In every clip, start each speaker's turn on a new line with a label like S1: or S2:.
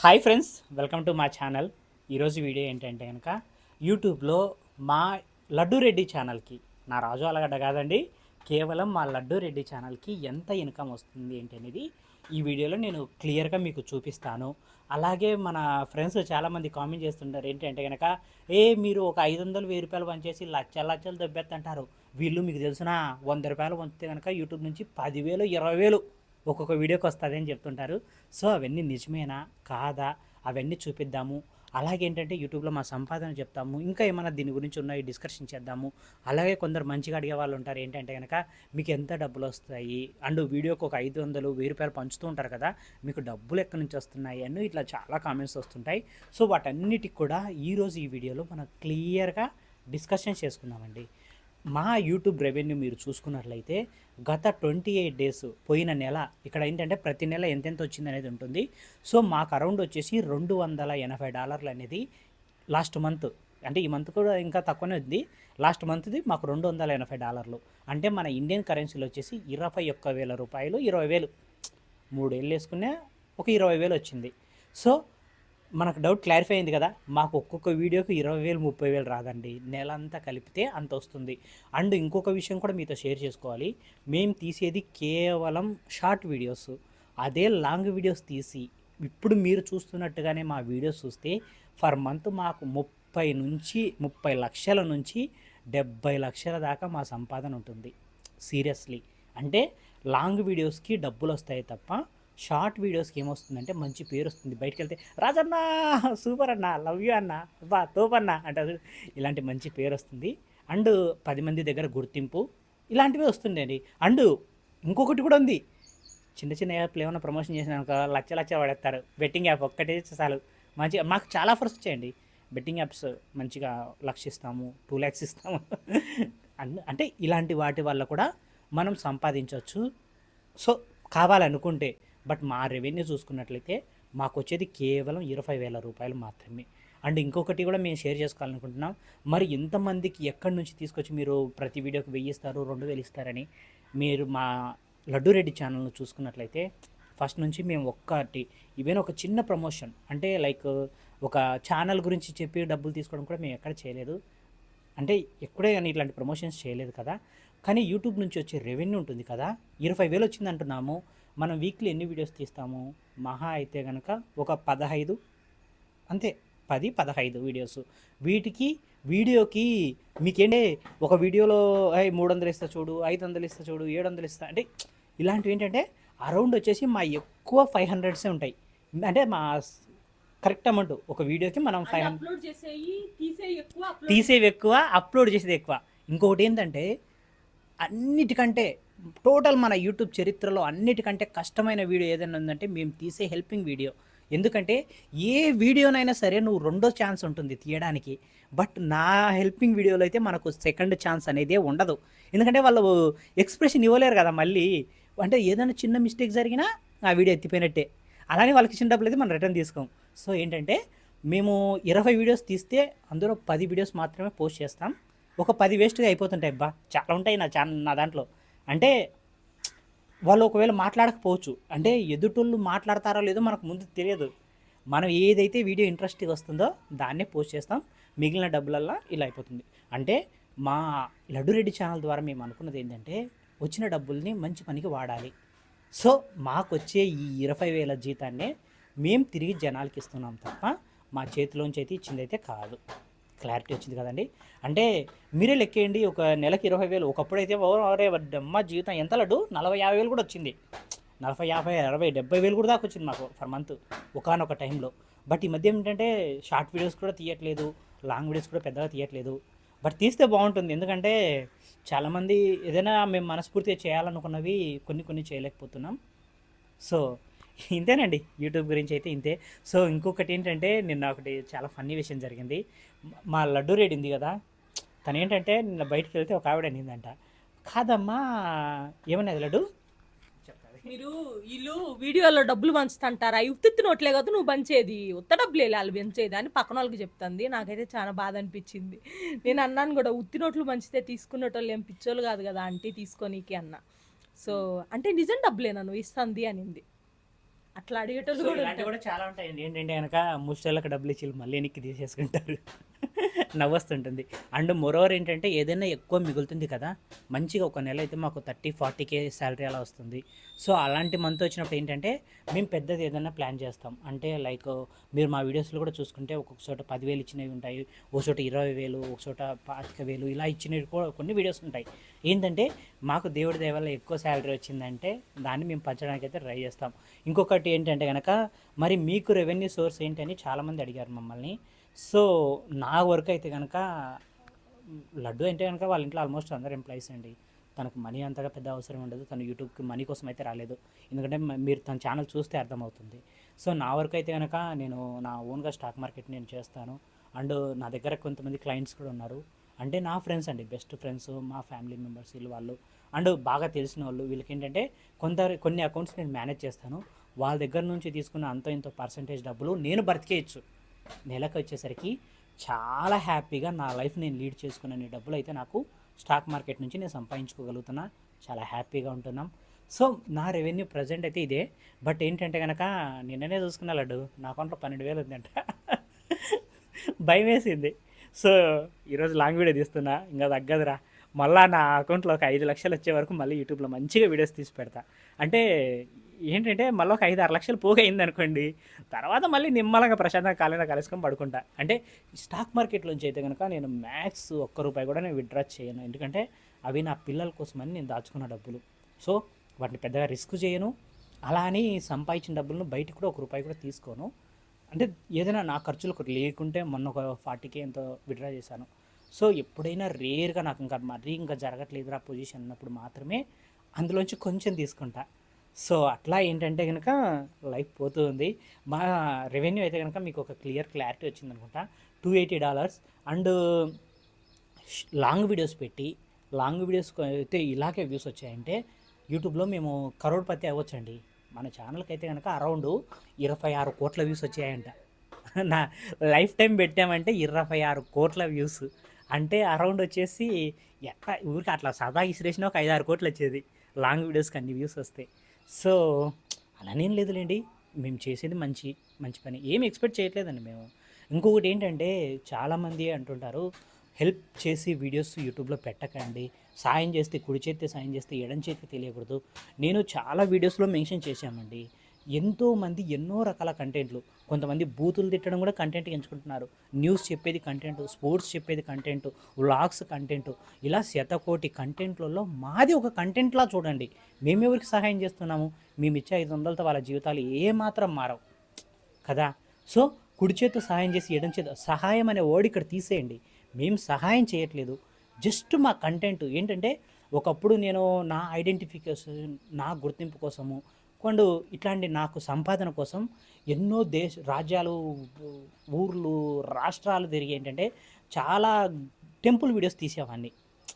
S1: Hi friends welcome to మా channel ఈరోజు video ఏంటంటే కనుక యూట్యూబ్లో మా లడ్డు రెడ్డి ఛానల్కి నా రాజు అలగడ్డ కాదండి కేవలం మా లడ్డు రెడ్డి ఛానల్కి ఎంత ఇన్కమ్ వస్తుంది ఏంటి అనేది ఈ వీడియోలో నేను క్లియర్గా మీకు చూపిస్తాను. అలాగే మన ఫ్రెండ్స్ చాలామంది కామెంట్ చేస్తుంటారు ఏంటంటే కనుక ఏ మీరు ఒక ఐదు వందలు వెయ్యి రూపాయలు పనిచేసి లక్షల లక్షలు దెబ్బెత్తంటారు. వీళ్ళు మీకు తెలుసునా వంద రూపాయలు పంచితే కనుక యూట్యూబ్ నుంచి పదివేలు ఇరవై వేలు ఒక్కొక్క వీడియోకి వస్తుంది అని చెప్తుంటారు. సో అవన్నీ నిజమేనా? కాదా? అవన్నీ చూపిద్దాము. అలాగే ఏంటంటే యూట్యూబ్లో మా సంపాదన చెప్తాము. ఇంకా ఏమైనా దీని గురించి ఉన్నాయి డిస్కషన్ చేద్దాము. అలాగే కొందరు మంచిగా అడిగే వాళ్ళు ఉంటారు. ఏంటంటే కనుక మీకు ఎంత డబ్బులు వస్తాయి? అండ్ వీడియోకి ఒక ఐదు వందలు వెయ్యి రూపాయలు పంచుతూ ఉంటారు కదా మీకు డబ్బులు ఎక్కడి నుంచి వస్తున్నాయి? అని ఇట్లా చాలా కామెంట్స్ వస్తుంటాయి. సో వాటన్నిటికి కూడా ఈరోజు ఈ వీడియోలో మనం క్లియర్గా డిస్కషన్ చేసుకుందామండి. మా యూట్యూబ్ రెవెన్యూ మీరు చూసుకున్నట్లయితే గత ట్వంటీ ఎయిట్ డేస్ పోయిన నెల ఇక్కడ ఏంటంటే ప్రతి నెల ఎంతెంత వచ్చింది అనేది ఉంటుంది. సో మాకు అరౌండ్ వచ్చేసి రెండు వందల ఎనభై డాలర్లు అనేది లాస్ట్ మంత్. అంటే ఈ మంత్ కూడా ఇంకా తక్కువనే ఉంది. లాస్ట్ మంత్ది మాకు రెండు వందల ఎనభై డాలర్లు. అంటే మన ఇండియన్ కరెన్సీలో వచ్చేసి ఇరవై ఒక్క వేల రూపాయలు ఇరవై వేలు. మూడు వేలు వేసుకునే ఒక ఇరవై వేలు వచ్చింది. సో మనకు డౌట్ క్లారిఫై అయింది కదా మాకు ఒక్కొక్క వీడియోకి ఇరవై వేలు ముప్పై వేలు రాదండి. నెల అంతా కలిపితే అంత వస్తుంది. అండ్ ఇంకొక విషయం కూడా మీతో షేర్ చేసుకోవాలి. మేము తీసేది కేవలం షార్ట్ వీడియోస్ అదే లాంగ్ వీడియోస్ తీసి ఇప్పుడు మీరు చూస్తున్నట్టుగానే మా వీడియోస్ చూస్తే ఫర్ మంత్ మాకు ముప్పై నుంచి ముప్పై లక్షల నుంచి డెబ్బై లక్షల దాకా మా సంపాదన ఉంటుంది. సీరియస్లీ అంటే లాంగ్ వీడియోస్కి డబ్బులు వస్తాయి తప్ప షార్ట్ వీడియోస్కి ఏమొస్తుందంటే మంచి పేరు వస్తుంది బయటకు వెళ్తే రాజన్న సూపర్ అన్న లవ్ యూ అన్న బా తోపన్న అంటారు ఇలాంటి మంచి పేరు వస్తుంది అండ్ పది మంది దగ్గర గుర్తింపు ఇలాంటివి వస్తుండేది అండ్ ఇంకొకటి కూడా ఉంది. చిన్న చిన్న యాప్లు ఏమైనా ప్రమోషన్ చేసినాక లక్ష లక్ష పడేస్తారు బెట్టింగ్ యాప్ ఒక్కటే చాలు. మంచిగా మాకు చాలా ఆఫర్స్ వచ్చాయండి. బెట్టింగ్ యాప్స్ మంచిగా లక్ష ఇస్తాము టూ ల్యాక్స్ ఇస్తాము. అంటే ఇలాంటి వాటి వల్ల కూడా మనం సంపాదించవచ్చు సో కావాలనుకుంటే బట్ మా రెవెన్యూ చూసుకున్నట్లయితే మాకు వచ్చేది కేవలం ఇరవై వేల రూపాయలు మాత్రమే. అండ్ ఇంకొకటి కూడా మేము షేర్ చేసుకోవాలనుకుంటున్నాం. మరి ఎంతమందికి ఎక్కడి నుంచి తీసుకొచ్చి మీరు ప్రతి వీడియోకి వెయ్యి ఇస్తారు రెండు వేలు ఇస్తారని మీరు మా లడ్డు రెడ్డి ఛానల్ను చూసుకున్నట్లయితే ఫస్ట్ నుంచి మేము ఒక్కటి ఈవెన్ ఒక చిన్న ప్రమోషన్ అంటే లైక్ ఒక ఛానల్ గురించి చెప్పి డబ్బులు తీసుకోవడం కూడా మేము ఎక్కడ చేయలేదు. అంటే ఎక్కడే కానీ ఇట్లాంటి ప్రమోషన్స్ చేయలేదు కదా. కానీ యూట్యూబ్ నుంచి వచ్చే రెవెన్యూ ఉంటుంది కదా. ఇరవై వేలు వచ్చింది అంటున్నాము మనం వీక్లీ ఎన్ని వీడియోస్ తీస్తాము? మహా అయితే కనుక ఒక పదహైదు. అంతే పది పదహైదు వీడియోస్ వీటికి వీడియోకి మీకేంటే ఒక వీడియోలో "ఏయ్, మూడు వందలు ఇస్తా చూడు ఐదు వందలు ఇస్తా చూడు ఏడు వందలు ఇస్తా అంటే ఇలాంటివి ఏంటంటే అరౌండ్ వచ్చేసి మా ఎక్కువ ఫైవ్ హండ్రెడ్సే ఉంటాయి. అంటే మా కరెక్ట్ అమౌంట్ ఒక వీడియోకి మనం ఫైవ్ హండ్రెడ్ తీసేవి ఎక్కువ అప్లోడ్ చేసేది ఎక్కువ. ఇంకొకటి ఏంటంటే అన్నిటికంటే టోటల్ మన యూట్యూబ్ చరిత్రలో అన్నిటికంటే కష్టమైన వీడియో ఏదైనా ఉందంటే మేము తీసే హెల్పింగ్ వీడియో. ఎందుకంటే ఏ వీడియోనైనా సరే నువ్వు రెండో ఛాన్స్ ఉంటుంది తీయడానికి. బట్ నా హెల్పింగ్ వీడియోలో అయితే మనకు సెకండ్ ఛాన్స్ అనేది ఉండదు. ఎందుకంటే వాళ్ళు ఎక్స్ప్రెషన్ ఇవ్వలేరు కదా మళ్ళీ. అంటే ఏదైనా చిన్న మిస్టేక్ జరిగినా ఆ వీడియో ఎత్తిపోయినట్టే. అలానే వాళ్ళకి ఇచ్చిన డబ్బులు అయితే మనం రిటర్న్ తీసుకోం. సో ఏంటంటే మేము ఇరవై వీడియోస్ తీస్తే అందులో పది వీడియోస్ మాత్రమే పోస్ట్ చేస్తాం. ఒక పది వేస్ట్గా అయిపోతుంటాయి. బా చాలా ఉంటాయి నా ఛానల్ నా దాంట్లో. అంటే వాళ్ళు ఒకవేళ మాట్లాడకపోవచ్చు. అంటే ఎదుటోళ్ళు మాట్లాడతారో లేదో మనకు ముందు తెలియదు. మనం ఏదైతే వీడియో ఇంట్రెస్ట్గా వస్తుందో దాన్నే పోస్ట్ చేస్తాం. మిగిలిన డబ్బులల్లా ఇలా అయిపోతుంది. అంటే మా లడ్డు రెడ్డి ఛానల్ ద్వారా మేము అనుకున్నది ఏంటంటే వచ్చిన డబ్బుల్ని మంచి పనికి వాడాలి. సో మాకు వచ్చే ఈ ఇరవై వేల జీతాన్నే మేము తిరిగి జనాలకి ఇస్తున్నాం తప్ప మా చేతిలోంచి అయితే ఇచ్చిందైతే కాదు. క్లారిటీ వచ్చింది కదండి. అంటే మీరే లెక్కేయండి ఒక నెలకి ఇరవై వేలు. ఒకప్పుడైతే అరే అమ్మ జీవితం ఎంత లడ్డు? నలభై యాభై వేలు కూడా వచ్చింది. నలభై యాభై అరవై డెబ్బై వేలు కూడా దాకా వచ్చింది మాకు ఫర్ మంత్ ఒకనొక టైంలో. బట్ ఈ మధ్య ఏంటంటే షార్ట్ వీడియోస్ కూడా తీయట్లేదు లాంగ్ వీడియోస్ కూడా పెద్దగా తీయట్లేదు. బట్ తీస్తే బాగుంటుంది. ఎందుకంటే చాలామంది ఏదైనా మేము మనస్ఫూర్తిగా చేయాలనుకున్నవి కొన్ని కొన్ని చేయలేకపోతున్నాం. సో ఇంతేనండి. యూట్యూబ్ గురించి అయితే ఇంతే. సో ఇంకొకటి ఏంటంటే నిన్న ఒకటి చాలా ఫన్నీ విషయం జరిగింది. మా లడ్డు రెడ్డి ఉంది కదా తను ఏంటంటే నిన్న బయటకు వెళ్తే ఒక ఆవిడ అనిందంట. కాదమ్మా ఏమన్నది లడ్డు?
S2: మీరు వీళ్ళు వీడియోలో డబ్బులు పంచుతుంటారా? ఉత్తి నోట్లే కదా నువ్వు పంచేది. ఉత్త డబ్బులు వాళ్ళు పెంచేది అని పక్కన వాళ్ళకి చెప్తుంది. నాకైతే చాలా బాధ అనిపించింది. నేను అన్నాను కూడా ఉత్తి నోట్లు పంచితే తీసుకునేటోళ్ళు ఏం పిచ్చోళ్ళు కాదు కదా ఆంటీ తీసుకోనీకి అన్న. సో అంటే నిజం డబ్బులేనా నువ్వు ఇస్తుంది అనింది. అట్లా అడిగేటోళ్ళు కూడా
S1: చాలా ఉంటాయండి. ఏంటంటే కనుక ముస్టర్లకు డబ్బులు ఇచ్చి మళ్ళీ వెనక్కి తీసేసుకుంటారు. నవ్వొస్తుంటుంది. అండ్ మరోవర్ ఏంటంటే ఏదైనా ఎక్కువ మిగులుతుంది కదా మంచిగా ఒక నెల అయితే మాకు థర్టీ ఫార్టీ కే శాలరీ అలా వస్తుంది. సో అలాంటి మంత్ వచ్చినప్పుడు ఏంటంటే మేము పెద్దది ఏదైనా ప్లాన్ చేస్తాం. అంటే లైక్ మీరు మా వీడియోస్లో కూడా చూసుకుంటే ఒక్కొక్క చోట పదివేలు ఇచ్చినవి ఉంటాయి ఒక చోట ఇరవై వేలు ఒక చోట పాతిక వేలు ఇలా ఇచ్చినవి కూడా కొన్ని వీడియోస్ ఉంటాయి. ఏంటంటే మాకు దేవుడి దయవల్ల ఎక్కువ శాలరీ వచ్చిందంటే దాన్ని మేము పంచడానికి అయితే ట్రై చేస్తాం. ఇంకొకటి ఏంటంటే కనుక మరి మీకు రెవెన్యూ సోర్స్ ఏంటని చాలామంది అడిగారు మమ్మల్ని. సో నా వర్క్ అయితే కనుక లడ్డు అంటే కనుక వాళ్ళ ఇంట్లో ఆల్మోస్ట్ అందరు ఎంప్లాయీస్ అండి. తనకు మనీ అంతగా పెద్ద అవసరం ఉండదు. తను యూట్యూబ్కి మనీ కోసం అయితే రాలేదు. ఎందుకంటే మీరు తన ఛానల్ చూస్తే అర్థమవుతుంది. సో నా వర్క్ అయితే కనుక నేను నా ఓన్గా స్టాక్ మార్కెట్ నేను చేస్తాను. అండ్ నా దగ్గర కొంతమంది క్లయింట్స్ కూడా ఉన్నారు. అంటే నా ఫ్రెండ్స్ అండి. బెస్ట్ ఫ్రెండ్స్ మా ఫ్యామిలీ మెంబర్స్ వీళ్ళు వాళ్ళు. అండ్ బాగా తెలిసిన వాళ్ళు వీళ్ళకి ఏంటంటే కొంత కొన్ని అకౌంట్స్ నేను మేనేజ్ చేస్తాను. వాళ్ళ దగ్గర నుంచి తీసుకున్న అంత ఇంత పర్సంటేజ్ డబ్బులు నేను బ్రతికేయచ్చు నెలకు వచ్చేసరికి చాలా హ్యాపీగా నా లైఫ్ నేను లీడ్ చేసుకునే డబ్బులు అయితే నాకు స్టాక్ మార్కెట్ నుంచి నేను సంపాదించుకోగలుగుతున్నా. చాలా హ్యాపీగా ఉంటున్నాం. సో నా రెవెన్యూ ప్రజెంట్ అయితే ఇదే. బట్ ఏంటంటే కనుక నిన్ననే చూసుకున్న లడ్డు నా అకౌంట్లో పన్నెండు వేలు ఉందంట. భయం వేసింది సో ఈరోజు లాంగ్ వీడియో తీస్తున్నా. ఇంకా తగ్గదురా. మళ్ళీ నా అకౌంట్లో ఒక ఐదు లక్షలు వచ్చే వరకు మళ్ళీ యూట్యూబ్లో మంచిగా వీడియోస్ తీసి పెడతా. అంటే ఏంటంటే మళ్ళీ ఒక ఐదు ఆరు లక్షలు పోగైంది అయింది అనుకోండి తర్వాత మళ్ళీ నిమ్మలంగా ప్రశాంతంగా కాలేదా కలుసుకొని పడుకుంటా. అంటే స్టాక్ మార్కెట్లోంచి అయితే కనుక నేను మ్యాక్స్ ఒక్క రూపాయి కూడా నేను విత్డ్రా చేయను. ఎందుకంటే అవి నా పిల్లల కోసమని నేను దాచుకున్న డబ్బులు. సో వాటిని పెద్దగా రిస్క్ చేయను. అలా అని సంపాదించిన డబ్బులను బయటికి కూడా ఒక రూపాయి కూడా తీసుకోను. అంటే ఏదైనా నా ఖర్చులు లేకుంటే మొన్న ఒక ఫార్టీకే ఎంతో విడ్రా చేశాను. సో ఎప్పుడైనా రేర్గా నాకు ఇంకా మరీ ఇంకా జరగట్లేదురా పొజిషన్ అన్నప్పుడు మాత్రమే అందులోంచి కొంచెం తీసుకుంటా. సో అట్లా ఏంటంటే కనుక లైఫ్ పోతుంది. మా రెవెన్యూ అయితే కనుక మీకు ఒక క్లియర్ క్లారిటీ వచ్చింది అనుకుంటా. Two eighty dollars and long videos పెట్టి లాంగ్ వీడియోస్ అయితే ఇలాగే వ్యూస్ వచ్చాయంటే యూట్యూబ్లో మేము కరోడ్పతి అవ్వచ్చండి. మన ఛానల్కి అయితే కనుక అరౌండ్ ఇరవై ఆరు కోట్ల వ్యూస్ వచ్చాయంట. నా లైఫ్ టైం పెట్టామంటే ఇరవై ఆరు కోట్ల వ్యూస్. అంటే అరౌండ్ వచ్చేసి ఎట్లా ఊరికి అట్లా సదా ఇసిరేసిన ఒక ఐదు ఆరు కోట్లు వచ్చేది. లాంగ్ వీడియోస్కి అన్ని వ్యూస్ వస్తాయి. సో అలానేం లేదులేండి. మేము చేసేది మంచి మంచి పని. ఏం ఎక్స్పెక్ట్ చేయట్లేదండి మేము. ఇంకొకటి ఏంటంటే చాలామంది అంటుంటారు హెల్ప్ చేసి వీడియోస్ యూట్యూబ్లో పెట్టకండి. సాయం చేస్తే కుడి చేస్తే సాయం చేస్తే ఎడం చేతికి తెలియకూడదు. నేను చాలా వీడియోస్లో మెన్షన్ చేశామండి. ఎంతోమంది ఎన్నో రకాల కంటెంట్లు. కొంతమంది బూతులు తిట్టడం కూడా కంటెంట్ ఎంచుకుంటున్నారు. న్యూస్ చెప్పేది కంటెంట్ స్పోర్ట్స్ చెప్పేది కంటెంట్ వ్లాగ్స్ కంటెంట్. ఇలా శతకోటి కంటెంట్లలో మాది ఒక కంటెంట్లా చూడండి. మేము ఎవరికి సహాయం చేస్తున్నాము? మేము ఇచ్చే ఐదు వందలతో వాళ్ళ జీవితాలు ఏమాత్రం మారవు. కదా? సో కుడి చేతితో సహాయం చేసి ఎడం చేత సహాయం అనే వర్డ్ ఇక్కడ తీసేయండి. మేము సహాయం చేయట్లేదు. జస్ట్ మా కంటెంట్ ఏంటంటే ఒకప్పుడు నేను నా ఐడెంటిఫికేషన్ నా గుర్తింపు కోసము కొండు ఇట్లాంటి నాకు సంపాదన కోసం ఎన్నో దేశ రాజ్యాలు ఊర్లు రాష్ట్రాలు తిరిగి ఏంటంటే చాలా టెంపుల్ వీడియోస్ తీసేవాడిని.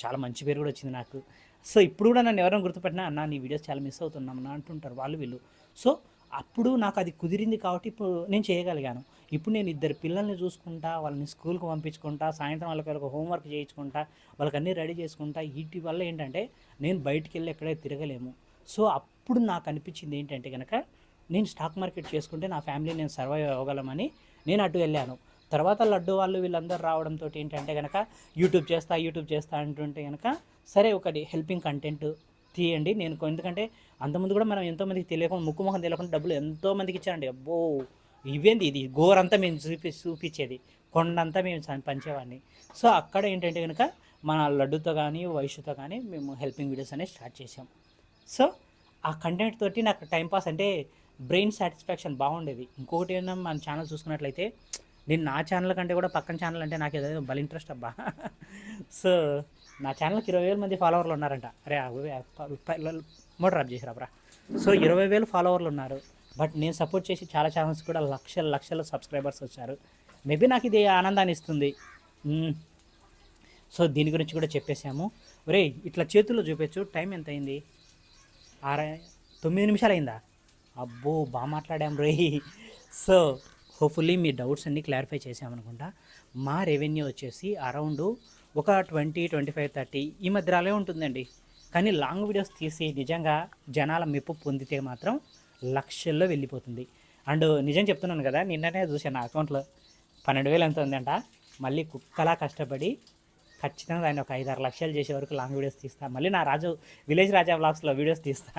S1: చాలా మంచి పేరు కూడా వచ్చింది నాకు. సో ఇప్పుడు కూడా నన్ను ఎవరైనా గుర్తుపెట్టినా అన్న నీ వీడియోస్ చాలా మిస్ అవుతున్నాం అంటుంటారు వాళ్ళు వీళ్ళు. సో అప్పుడు నాకు అది కుదిరింది కాబట్టి ఇప్పుడు నేను చేయగలిగాను. ఇప్పుడు నేను ఇద్దరు పిల్లల్ని చూసుకుంటా వాళ్ళని స్కూల్కి పంపించుకుంటా సాయంత్రం వాళ్ళకి వాళ్ళకి హోంవర్క్ చేయించుకుంటా వాళ్ళకి అన్నీ రెడీ చేసుకుంటా వీటి వల్ల ఏంటంటే నేను బయటికి వెళ్ళి ఎక్కడే తిరగలేము. సో అప్పుడు నాకు అనిపించింది ఏంటంటే కనుక నేను స్టాక్ మార్కెట్ చేసుకుంటే నా ఫ్యామిలీ నేను సర్వైవ్ అవ్వగలమని నేను అటు వెళ్ళాను. తర్వాత లడ్డు వాళ్ళు వీళ్ళందరూ రావడంతో ఏంటంటే కనుక యూట్యూబ్ చేస్తా యూట్యూబ్ చేస్తా అంటుంటే కనుక సరే ఒకటి హెల్పింగ్ కంటెంట్ తీయండి. నేను ఎందుకంటే అంతకుముందు కూడా మనం ఎంతోమందికి తెలియకుండా ముక్కు ముఖం తెలియకుండా డబ్బులు ఎంతోమందికి ఇచ్చారండి. అబ్బో! ఇవేంది ఇది? గోరంతా మేము చూపి చూపించేది. కొండంతా మేము పంచేవాడిని. సో అక్కడ ఏంటంటే కనుక మన లడ్డుతో కానీ వయసుతో కానీ మేము హెల్పింగ్ వీడియోస్ అనేవి స్టార్ట్ చేసాం సో ఆ కంటెంట్ తోటి నాకు టైంపాస్ అంటే బ్రెయిన్ సాటిస్ఫాక్షన్ బాగుండేది. ఇంకొకటి ఏమన్నా మన ఛానల్ చూసుకున్నట్లయితే నేను నా ఛానల్ కంటే కూడా పక్కన ఛానల్ అంటే నాకు ఏదో బల ఇంట్రెస్ట్ అబ్బా. సో నా ఛానల్కి ఇరవై వేల మంది ఫాలోవర్లు ఉన్నారంట. అరే మోటర్ ఆఫ్ చేసిరా బ్రా. సో ఇరవై వేలు ఫాలోవర్లు ఉన్నారు. బట్ నేను సపోర్ట్ చేసి చాలా ఛానల్స్ కూడా లక్షల లక్షల సబ్స్క్రైబర్స్ వచ్చారు. మేబీ నాకు ఇది ఆనందాన్ని ఇస్తుంది. సో దీని గురించి కూడా చెప్పేసాము ఒరే ఇట్లా చేతుల్లో చూపించు టైం ఎంత అయింది ఆర తొమ్మిది నిమిషాలు అయిందా అబ్బో బాగా మాట్లాడాం రే. సో హోప్ఫుల్లీ మీ డౌట్స్ అన్నీ క్లారిఫై చేసామనుకుంటా మా రెవెన్యూ వచ్చేసి అరౌండ్ ఒక ట్వంటీ ట్వంటీ ఫైవ్ థర్టీ ఈ మధ్యలో ఉంటుందండి. కానీ లాంగ్ వీడియోస్ తీసి నిజంగా జనాల మెప్పు పొందితే మాత్రం లక్షల్లో వెళ్ళిపోతుంది. అండ్ నిజం చెప్తున్నాను కదా నిన్ననే చూశాను నా అకౌంట్లో. పన్నెండు వేలు ఎంత ఉందంట? మళ్ళీ కుక్కలా కష్టపడి ఖచ్చితంగా దాన్ని ఒక ఐదు ఆరు లక్షలు చేసే వరకు లాంగ్ వీడియోస్ తీస్తాను మళ్ళీ నా రాజు విలేజ్ రాజా బ్లాగ్స్లో వీడియోస్ తీస్తా.